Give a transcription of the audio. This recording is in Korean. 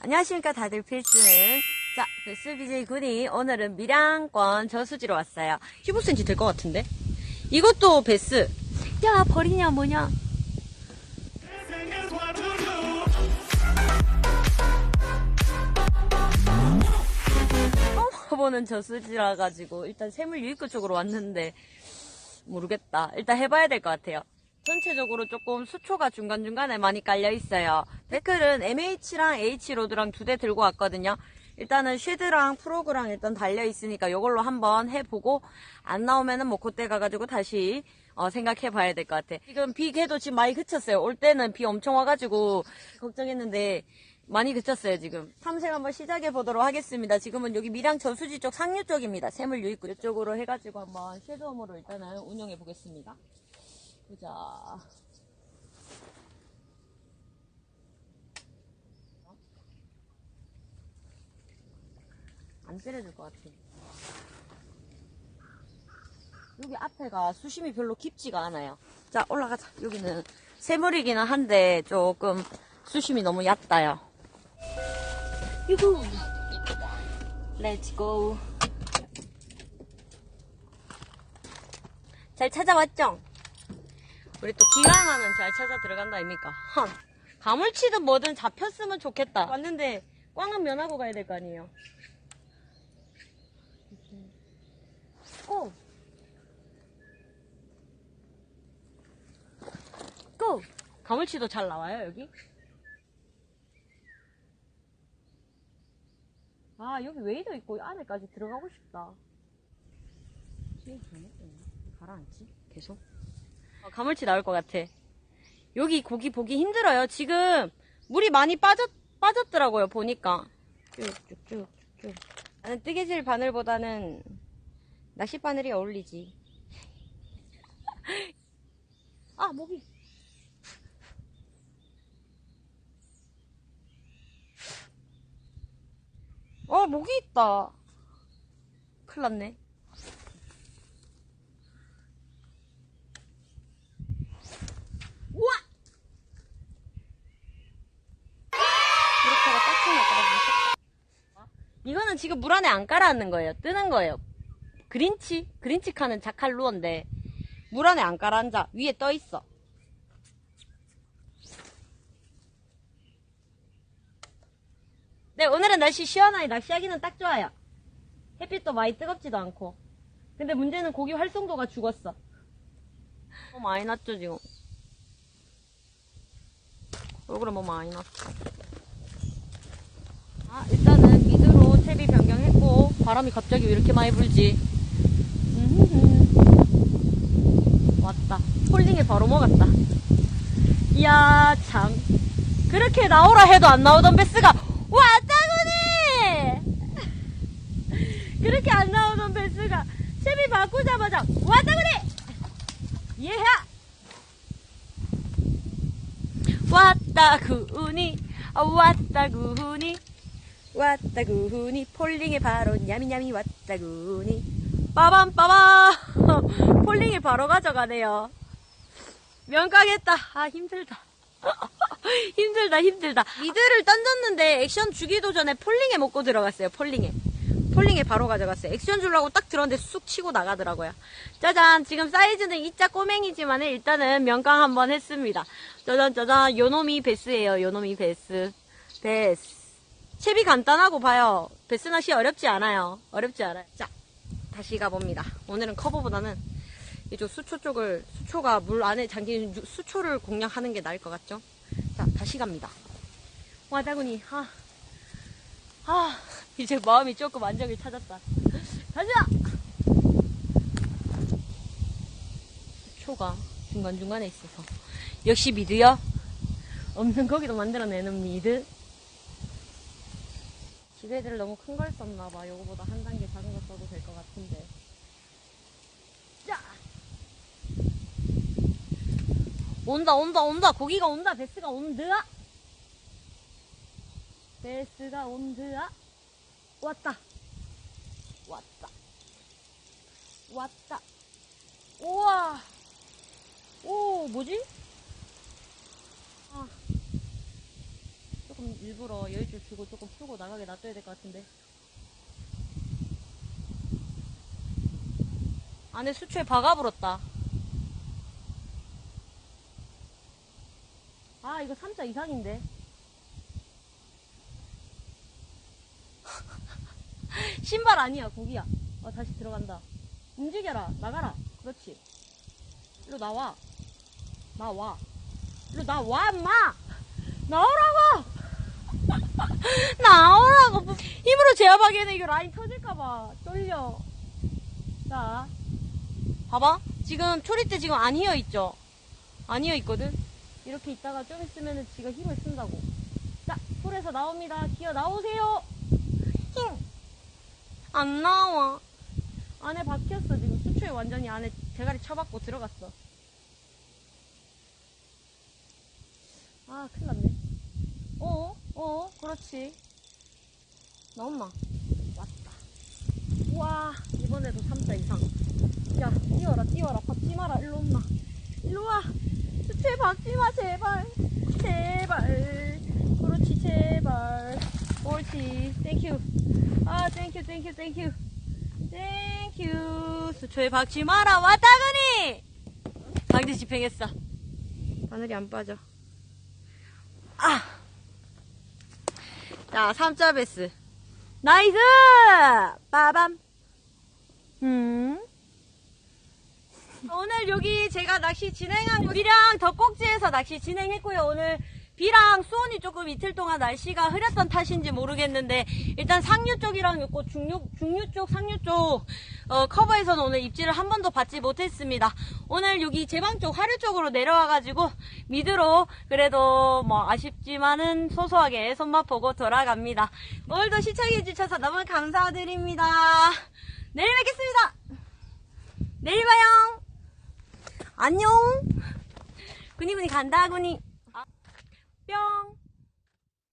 안녕하십니까. 다들 필수는 자 베스 BJ 군이 오늘은 밀양권 저수지로 왔어요. 15cm 될 것 같은데? 이것도 베스 야 버리냐 뭐냐? 처음 보는 저수지라 가지고 일단 세물 유입구 쪽으로 왔는데 모르겠다. 일단 해봐야 될 것 같아요 전체적으로 조금 수초가 중간중간에 많이 깔려 있어요. 댓글은 MH랑 H로드랑 두 대 들고 왔거든요. 일단은 쉐드랑 프로그랑 일단 달려 있으니까 이걸로 한번 해보고 안 나오면은 뭐 그때 가가지고 다시 어, 생각해 봐야 될 것 같아. 지금 비 개도 지금 많이 그쳤어요. 올 때는 비 엄청 와가지고 걱정했는데 많이 그쳤어요 지금. 탐색 한번 시작해 보도록 하겠습니다. 지금은 여기 밀양 저수지 쪽 상류 쪽입니다. 새물 유입구 이쪽으로 해가지고 한번 쉐드홈으로 일단은 운영해 보겠습니다. 보자. 안 때려줄 것 같아. 여기 앞에가 수심이 별로 깊지가 않아요. 자, 올라가자. 여기는 새물이기는 한데 조금 수심이 너무 얕다요. 유후! 렛츠 고! 잘 찾아왔죠? 우리 또 기왕하면 잘 찾아 들어간다 아닙니까? 헌. 가물치든 뭐든 잡혔으면 좋겠다. 왔는데 꽝은 면하고 가야 될 거 아니에요. 고! 고! 가물치도 잘 나와요, 여기? 아, 여기 웨이도 있고 안에까지 들어가고 싶다. 가라앉지? 계속? 어, 가물치 나올 것 같아. 여기 고기 보기 힘들어요. 지금 물이 많이 빠졌, 빠졌더라고요, 보니까. 쭉쭉쭉쭉. 나는 뜨개질 바늘보다는 낚시 바늘이 어울리지. 아, 모기. 어, 모기 있다. 큰일 났네. 우와! 이렇게 하가 딱지 나더라고. 이거는 지금 물 안에 안 깔아앉는 거예요. 뜨는 거예요. 그린치? 그린치 카는 자칼 루어인데, 물 안에 안 깔아앉아. 위에 떠 있어. 네, 오늘은 날씨 시원하게 낚시하기는 딱 좋아요. 햇빛도 많이 뜨겁지도 않고. 근데 문제는 고기 활성도가 죽었어. 너무 많이 났죠, 지금. 얼굴에 뭐 많이 났어. 아, 일단은 미드로 채비 변경했고, 바람이 갑자기 왜 이렇게 많이 불지? 음흠. 왔다. 폴링에 바로 먹었다. 이야, 참. 그렇게 나오라 해도 안 나오던 베스가 왔다구니! 그렇게 안 나오던 베스가 채비 바꾸자마자 왔다구니! 예하! 왔다구니, 아, 왔다구니, 왔다구니, 폴링에 바로 냐미냐미 왔다구니. 빠밤, 빠밤! 폴링에 바로 가져가네요. 명강했다. 아, 힘들다. 힘들다, 힘들다. 미드를 던졌는데 액션 주기도 전에 폴링에 먹고 들어갔어요, 폴링에. 폴링에 바로 가져갔어요. 액션 주려고 딱 들었는데 쑥 치고 나가더라고요. 짜잔, 지금 사이즈는 이자 꼬맹이지만 일단은 명강 한번 했습니다. 짜잔, 짜잔, 요놈이 베스예요, 요놈이 베스. 베스. 채비 간단하고 봐요. 베스 낚시 어렵지 않아요. 어렵지 않아요. 자, 다시 가봅니다. 오늘은 커버보다는 이쪽 수초 쪽을, 수초가 물 안에 잠긴 유- 수초를 공략하는 게 나을 것 같죠? 자, 다시 갑니다. 와다구니, 아, 아, 이제 마음이 조금 안정을 찾았다. 가자! 수초가 중간중간에 있어서. 역시 미드요? 없는 거기도 만들어내는 미드? 기대들 너무 큰 걸 썼나봐. 요거보다 한 단계 작은 거 써도 될 것 같은데. 자! 온다, 온다, 온다. 고기가 온다. 베스가 온드아. 베스가 온드아. 왔다. 왔다. 왔다. 우와. 오, 뭐지? 아. 조금 일부러 여유줄 주고 조금 풀고 나가게 놔둬야 될 것 같은데. 안에 수초에 박아 불었다. 아, 이거 3자 이상인데. 신발 아니야, 고기야. 어, 다시 들어간다. 움직여라, 나가라. 그렇지. 일로 나와. 나와. 일로 나와, 임마! 나오라고! 나오라고! 힘으로 제압하기에는 이거 라인 터질까봐. 떨려. 자. 봐봐. 지금 초리 때 지금 안 휘어 있죠? 안 휘어 있거든? 이렇게 있다가 좀 있으면은 지가 힘을 쓴다고. 자, 풀에서 나옵니다. 기어 나오세요! 힘! 안 나와. 안에 박혔어, 지금. 수초에 완전히 안에 대가리 쳐박고 들어갔어. 아, 큰일 났네. 어, 어, 그렇지. 나 엄마. 왔다. 우와, 이번에도 3자 이상. 야, 뛰어라, 뛰어라. 박지 마라. 일로 온나. 일로 와. 수채 박지 마, 제발. 제발. 그렇지, 제발. 옳지. 땡큐. 아, 땡큐, 땡큐, 땡큐. 땡큐. 수초에 박지 마라. 왔다 그니! 강제 집행했어. 바늘이 안 빠져. 아! 자, 3자 베스. 나이스! 빠밤. 음. 오늘 여기 제가 낚시 진행한 곳, 비랑 덕곡지에서 낚시 진행했고요. 오늘 비랑 수온이 조금 이틀 동안 날씨가 흐렸던 탓인지 모르겠는데 일단 상류 쪽이랑 요거 중류, 중류 쪽, 상류 쪽 어, 커버에서는 오늘 입질을 한 번도 받지 못했습니다. 오늘 여기 제방 쪽, 하류 쪽으로 내려와가지고 미드로 그래도 뭐 아쉽지만은 소소하게 손맛 보고 돌아갑니다. 오늘도 시청해주셔서 너무 감사드립니다. 내일 뵙겠습니다. 내일 봐요. 안녕. 군이군이 간다, 군이. 뿅.